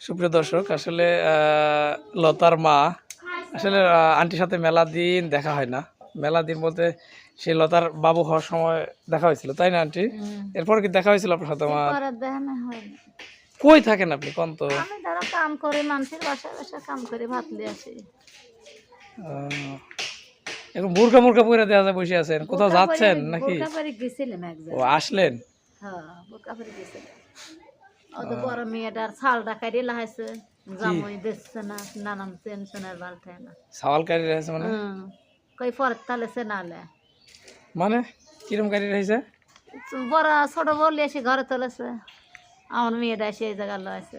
সুপ্রিয় দর্শক আসলে লতার মা আসলে আন্টির সাথে মেলা দিন দেখা হয় না। মেলা দিন বলতে সেই লতার বাবু হওয়ার সময় দেখা হয়েছিল তাই না আন্টি? এরপর কি দেখা হয়েছিল আপনার সাথে আমার না। কই থাকেন আপনি কোন তো? আমি ধরো কাম করে মানুষের বাসায় বাসায় কাম করে ভাত লিয়ে আসি। এখন বুরকা মুরকা পরে দেওয়া যায় বসে আছেন। কোথাও যাচ্ছেন নাকি? ও আসলেন? হ্যাঁ বোরকা পরে গেছিলাম। ও বড় মেয়েটার ছাল ডাকারি লাহাইছে। জামুই দেখছে না নানান টেনশনের বাল না। সাওয়াল কারি রয়েছে মানে? কই পরে তালে সে নালে মানে? কিরম কারি রয়েছে বড় ছোট বললে এসে ঘরে তুলেছে। আমার মেয়েটা এসে এই জায়গায় লয়েছে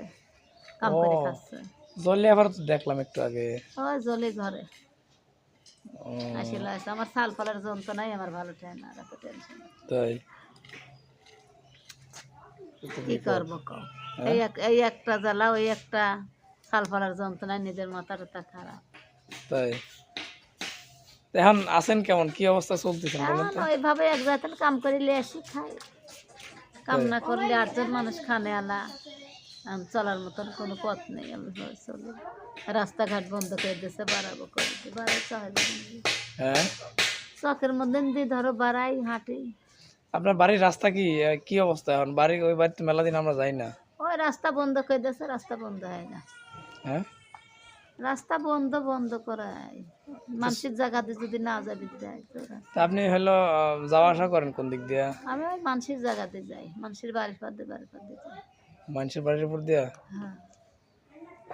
কাম করে খাচ্ছে। জলে আবার দেখলাম একটু আগে। ওই জলে ঘরে। লয়েছে। আমার ছাল ফলের যন্ত্রণাই আমার ভালো আর এত টেনশন। তাই? কি করব কও? এই এক এই একটা জ্বালা ওই একটা ছাল ফলের যন্ত্রণায় নিজের মাথাটা খারাপ। তাই? এখন আছেন কেমন? কি অবস্থা চলতেছেন বলেন তো? ওইভাবে এক জাতের কাম করে লিয়ে আসি খাই। কাম না করলে আটজন মানুষ খানে আলা। চলার মতন কোনো পথ নেই আমি চলি। রাস্তাঘাট বন্ধ করে দিয়েছে বাড়াবো করে বাড়াই চাই হ্যাঁ? চকের মধ্যে দিয়ে ধরো বাড়াই হাঁটি আপনার বাড়ির রাস্তা কি কি অবস্থা এখন? বাড়ি ওই বাড়িতে মেলা দিন আমরা যাই না। ওই রাস্তা বন্ধ করে দিয়েছে রাস্তা বন্ধ হয় না। হ্যাঁ? রাস্তা বন্ধ বন্ধ করায়। মানুষের জায়গাতে যদি না যাবি দেয় তো আপনি হলো যাওয়া আসা করেন কোন দিক দিয়া? আমি ওই মানুষের জায়গাতে যাই। মানুষের বাড়ির পাতে বাড়ির পাতে যাই। মানুষের বাড়ির উপর দিয়া? হ্যাঁ।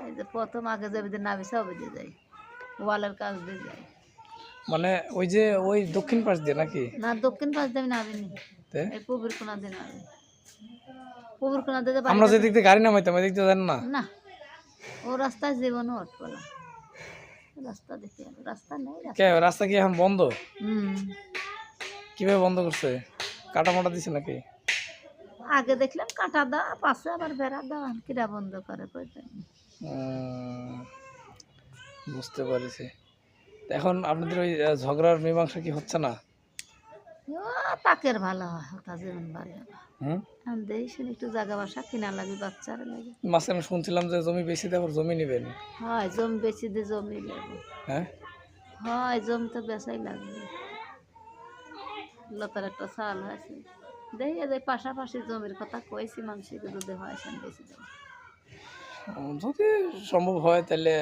এই যে প্রথম আগে যাবি যে নাবি সব দিয়ে যাই। ওয়ালের কাজ দিয়ে যাই। মানে ওই যে ওই দক্ষিণ পাশ দিয়ে নাকি? না দক্ষিণ পাশ দিয়ে তে? এই পুবির কোনা দিয়ে নাবি পুবির কোনা দিয়ে আমরা যে দিক দিয়ে গাড়ি নামাইতাম ওই দিক দিয়ে জানেন না? না ও রাস্তায় জীবনও অটকলা। রাস্তা দেখি রাস্তা নেই রাস্তা। কে রাস্তা কি এখন বন্ধ? হুম। কীভাবে বন্ধ করছে? কাটা মোটা দিছে নাকি? আগে দেখলাম কাঁটা দেওয়া পাশে আবার বেড়া দেওয়া কিরা বন্ধ করে কইতে। বুঝতে পারছি। এখন আপনাদের ওই ঝগড়ার মীমাংসা কি হচ্ছে না? ও তাকের ভালো হয় জীবন হুম? আমি শুনি একটু জায়গা বাসা কিনা লাগবে বাচ্চারা লাগে মাঝখানে শুনছিলাম যে জমি বেশি জমি নেবেন। হয় জমি বেশি দিয়ে জমি লাগবে হ্যাঁ? হয় জমি তো বেচাই লাগবে। একটা চাল হয়েছে। যে পাশাপাশি জমির কথা কইছি মানুষকে যদি হয় সেন বেশি দেবো। যদি সম্ভব হয় তাহলে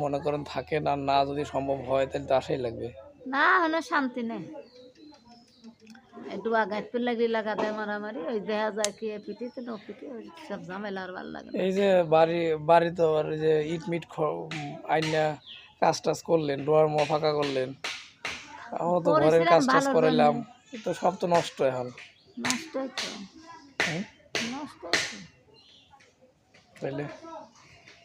মনে করেন থাকে না না যদি সম্ভব হয় তাহলে তো আসাই লাগবে। না হলে শান্তি নেই। একটু আগাইতে লাগলি লাগাতে মারামারি ওই দেখা যায় কি পিটিতে নো পিটি ওই সব ঝামেলা আর ভালো লাগে এই যে বাড়ি বাড়ি তো আর যে ইট মিট আইনা কাজ টাজ করলেন ডোয়ার ফাঁকা করলেন। আমরা তো ঘরের কাজ টাজ করাইলাম তো সব তো নষ্ট এখন।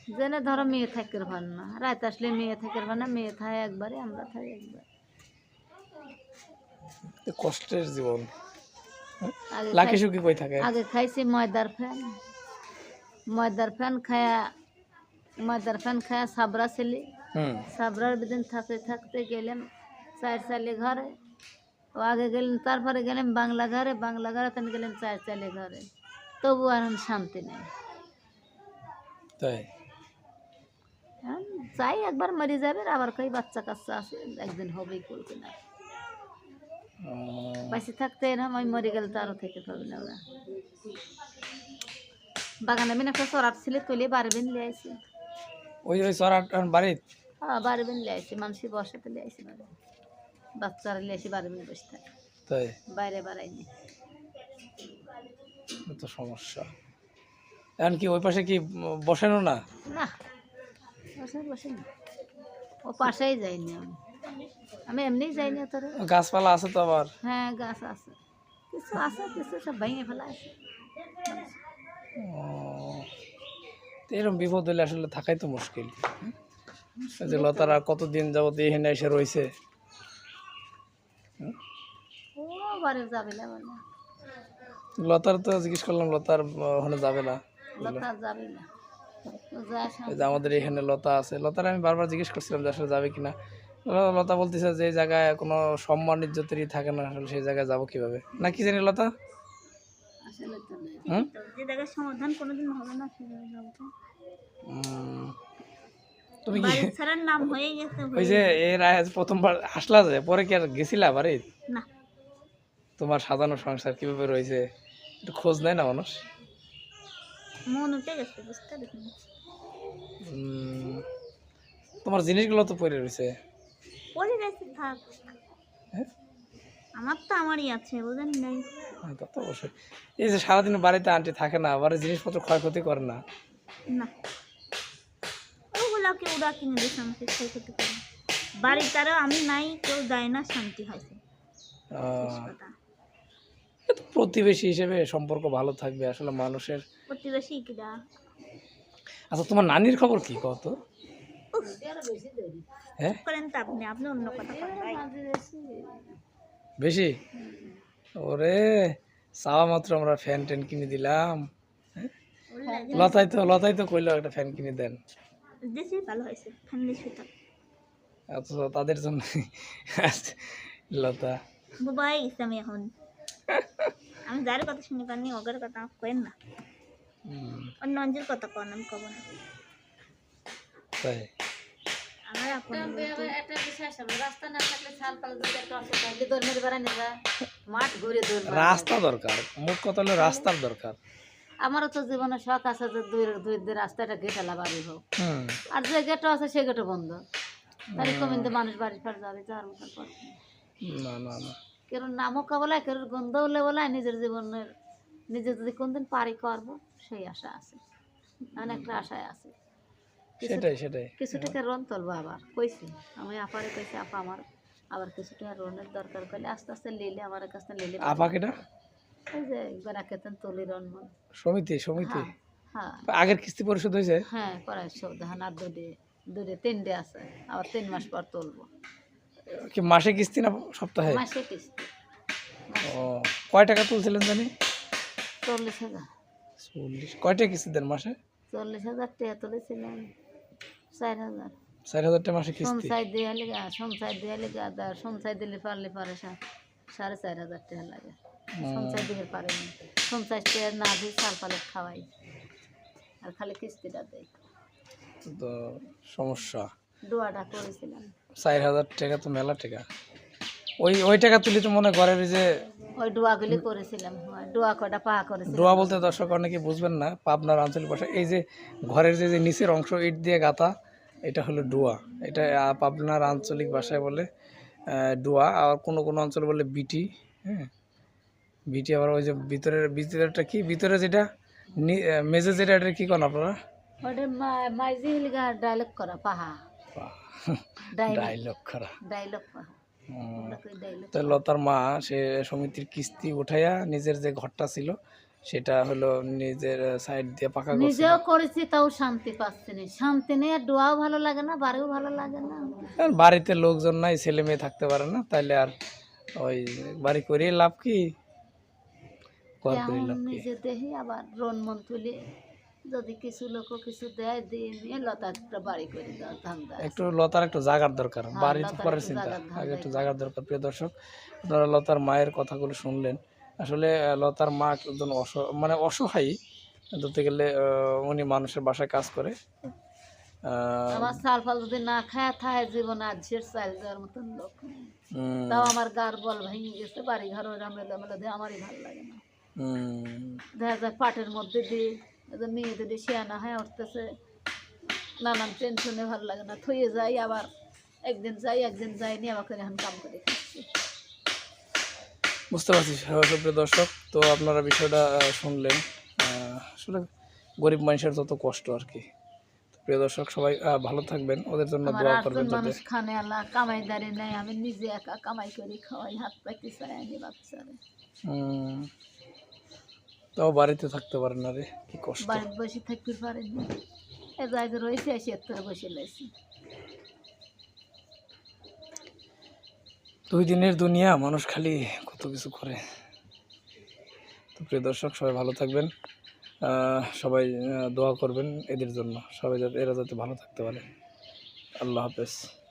জেনে ধরো মেয়ে থাকের ভান না। রাত আসলে মেয়ে থাকের ভান না মেয়ে থাকে একবারে আমরা থাকি একবার। কষ্টের জীবন। লাকি সুখী কই থাকে? আগে খাইছি ময়দার ফ্যান। ময়দার ফ্যান খায়া ময়দার ফ্যান খায়া সাবরা ছিলি। হুম। সাবরার দিন থাকতে থাকতে গেলাম চার চালে ঘরে। ও আগে গেলেন তারপরে গেলাম বাংলা ঘরে। বাংলা ঘরে তখন গেলাম চার চালে ঘরে। তবু আর শান্তি নেই। তাই? চাই একবার মরে যাবে আবার কই বাচ্চা কাচ্চা আছে একদিন হবেই করবে না। পাশে থাকতে এরকম আমি মরে গেলে তো আরও থেকে পাবে না ওরা। বাগানে আমি একটা চড়ার ছিল তুলে বারবেন লিয়ে আইছি ওই ওই চড়া বাড়িত হ্যাঁ বারবেন লিয়ে আইছি মানুষের বসাতে লিয়ে আইছি বারে বাচ্চারা লিয়ে আসি বারবেন বসে থাকে। তাই? বাইরে বাড়াইনি তো সমস্যা। এখন কি ওই পাশে কি উম, বসেনও না? না। বসে বসে না? ও পাশেই যাইনি আমি। আমি এমনিই যাইনি তোরে। গাছপালা আছে তো আবার? হ্যাঁ গাছ আছে। কিছু আছে কিছু সব ভেঙে ফেলা আছে। এরকম বিপদ হলে আসলে থাকাই তো মুশকিল। যে লতারা কতদিন যাবত এখানে এসে রয়েছে? যাবে লতার তো জিজ্ঞেস করলাম লতার ওখানে যাবে না? লতা যাবে না। যে আমাদের এখানে লতা আছে। লতার আমি বারবার জিজ্ঞেস করছিলাম যে আসলে যাবে কিনা। লতা বলতেছে যে জায়গায় কোনো সম্মান ইজ্জতেরই থাকে না আসলে সেই জায়গায় যাব কীভাবে? না কি জানি লতা? হুম? যে জায়গায় সমাধান কোনোদিন হবে না সে জায়গায় যাব তো। উম, তুমি কি বাড়ি ছাড়ার নাম হয়ে গেছে ওই যে এর আগে প্রথমবার হাসলা যে পরে কি আর গেছিলা বাড়ি না। তোমার সাজানো সংসার কীভাবে রয়েছে? একটু খোঁজ নেয় না মানুষ? মন উঠে গেছে বুঝতে পারিনি। তোমার জিনিসগুলো তো পড়ে রয়েছে। পরে গেছে থাক। হ্যাঁ? আমার তো আমারই আছে বুঝেন নাই। হ্যাঁ, তা তো অবশ্যই। এই যে সারাদিন বাড়িতে আন্টি থাকে না আবার জিনিসপত্র ক্ষয়ক্ষতি করে না। না। ওগুলাকে ওরা কিনে দিয়েছে আমাকে ক্ষয় করতে পারে বাড়িটারও আমি নাই কেউ দেয় না শান্তি হয়েছে। প্রতিবেশী হিসেবে সম্পর্ক ভালো থাকবে আসলে মানুষের প্রতিবেশী কিরা আচ্ছা তোমার নানির খবর কি? কত হ্যাঁ? করেন তো আপনি আপনি অন্য কথা বেশি? ওরে চাওয়া মাত্র আমরা ফ্যান ট্যান কিনে দিলাম। লতাই তো লতাই তো কইলো একটা ফ্যান কিনে দেন। ভালো হয়েছে। সুতা তাদের জন্য লতা। বাবা হয়ে গেছে আমি এখন। আমি যার কথা শুনি পারিনি ওগের কথা কেন না। অন্য কথা কন আমি কব না। তাই? আমার আপন একটা বিষয় আছে, রাস্তা না থাকলে ছাল পাল দুটো একটা অসুখ হয়, যে মেরে বেড়ানো যায়, মাঠ ঘুরে দৌড় রাস্তা দরকার। মুখ কথা হলো রাস্তার দরকার। আমারও তো জীবনে শখ আছে যে দুই দুই রাস্তাটা গেটালা বাড়ি হোক আর যে গেটও আছে সে গেটও বন্ধ। তাহলে মানুষ বাড়ি ফার যাবে যাওয়ার মতন পথ না না না। কেউ নামকা বলায় কেউ গন্ধ হলে বলায় নিজের জীবনের নিজে যদি কোনদিন পারি করব সেই আশা আছে। অনেকটা আশায় আছে। সেটাই সেটাই। কিছু টাকা লোন তুলবো আবার কইছি। আমি আপারে কইছি আপা আমার আবার কিছু টাকা লোনের দরকার করলে আস্তে আস্তে লিলে আমার কাছে লিলে আপা কেটা ওই যে গোড়া কেতন তুলি রন সমিতি সমিতি? হ্যাঁ আগের কিস্তি পরিশোধ হয়েছে? হ্যাঁ করাই সব ধান আর দুটি দুটি তিনটে আছে। আবার তিন মাস পর তুলবো। কি মাসে কিস্তি না সপ্তাহে? মাসে কিস্তি। ও কয় টাকা তুলছিলেন জানি? চল্লিশ হাজার। চল্লিশ। কয়টা কিস্তি দেন মাসে? চল্লিশ হাজার টাকা তুলেছিলাম চার হাজার। চার হাজার টাকা মাসে কিস্তি? সঞ্চয় দিয়ে লিগা সঞ্চয় দিয়ে লিগা আর সঞ্চয় দিলে পারলে পারে সাড়ে চার হাজার টাকা লাগে। সঞ্চয় দিতে পারেনি সঞ্চয় টাকা না দিয়ে চাল পালে খাওয়াই। আর খালি কিস্তিটা দেয়। তো সমস্যা। দোয়াটা করেছিলাম। চার হাজার টাকা তো মেলা টাকা। ওই ওই টাকা তুলি তো মনে ওই যে ওই ডোয়াগুলি করেছিলাম ডোয়া কটা পা করেছিলাম। ডোয়া বলতে দর্শক অনেকে বুঝবেন না পাবনার আঞ্চলিক ভাষা। এই যে ঘরের যে যে নিচের অংশ ইট দিয়ে গাঁথা এটা হলো ডোয়া। এটা পাবনার আঞ্চলিক ভাষায় বলে ডোয়া। আর কোনো কোনো অঞ্চলে বলে বিটি হ্যাঁ। বিটি আবার ওই যে ভিতরের ভিতরেরটা কি? ভিতরে যেটা মেঝে যেটা এটা কি করেন আপনারা? ডায়লগ করা পাহা। ডায়লগ করা। ডায়লগ পাহা। তো লতার মা সে সমিতির কিস্তি উঠাইয়া নিজের যে ঘরটা ছিল সেটা হলো নিজের সাইড দিয়ে পাকা নিজেও করেছি তাও শান্তি পাচ্ছি না। শান্তি নেই আর ডোয়াও ভালো লাগে না বাড়িও ভালো লাগে না। আর বাড়িতে লোকজন নাই ছেলে মেয়ে থাকতে পারে না তাইলে আর ওই বাড়ি করিয়ে লাভ কি? ঘর করে লাভ কি? নিজে দেখি আবার রন মন তুলি যদি কিছু লোক কিছু দেয় দিয়ে নিয়ে লতা একটা বাড়ি করে দাও ধান্দা একটু লতার একটু জাগার দরকার বাড়ি তো পরের চিন্তা আগে একটু জাগার দরকার। প্রিয় দর্শক আপনারা লতার মায়ের কথাগুলো শুনলেন। আসলে লতার মা একজন মানে অসহায়ী ধরতে গেলে উনি মানুষের বাসায় কাজ করে। আমার চাল ফাল যদি না খায় থাকে জীবনে আজকের চাল দেওয়ার মতন লোক তাও আমার গার বল ভেঙে গেছে বাড়ি ঘর ওরা মেলে মেলে দিয়ে আমারই ভালো লাগে না। দেখা যায় পাটের মধ্যে দিয়ে মেয়েদের দিয়ে শিয়ানা হয়ে উঠতেছে নানান টেনশনে ভালো লাগে না থইয়ে যাই আবার একদিন যাই একদিন যাইনি আবার করে এখন কাম করে খাচ্ছি বুঝতে পারছি সুপ্রিয় দর্শক তো আপনারা বিষয়টা শুনলেন আসলে গরিব মানুষের যত কষ্ট আর কি প্রিয় দর্শক সবাই ভালো থাকবেন ওদের জন্য দোয়া করবেন যাতে মানুষ খানে আলা কামাই দাঁড়িয়ে নেই আমি নিজে একা কামাই করে খাওয়াই হাত পাইতে চাই আনি বাচ্চারে তাও বাড়িতে থাকতে না রে কি কষ্ট। বাড়িতে বসে থাকতে এ রয়েছে এসে বসে লাইছি দুই দিনের দুনিয়া মানুষ খালি কত কিছু করে। তো প্রিয় দর্শক সবাই ভালো থাকবেন। আহ, সবাই দোয়া করবেন এদের জন্য। সবাই যাতে এরা যাতে ভালো থাকতে পারে। আল্লাহ হাফেজ।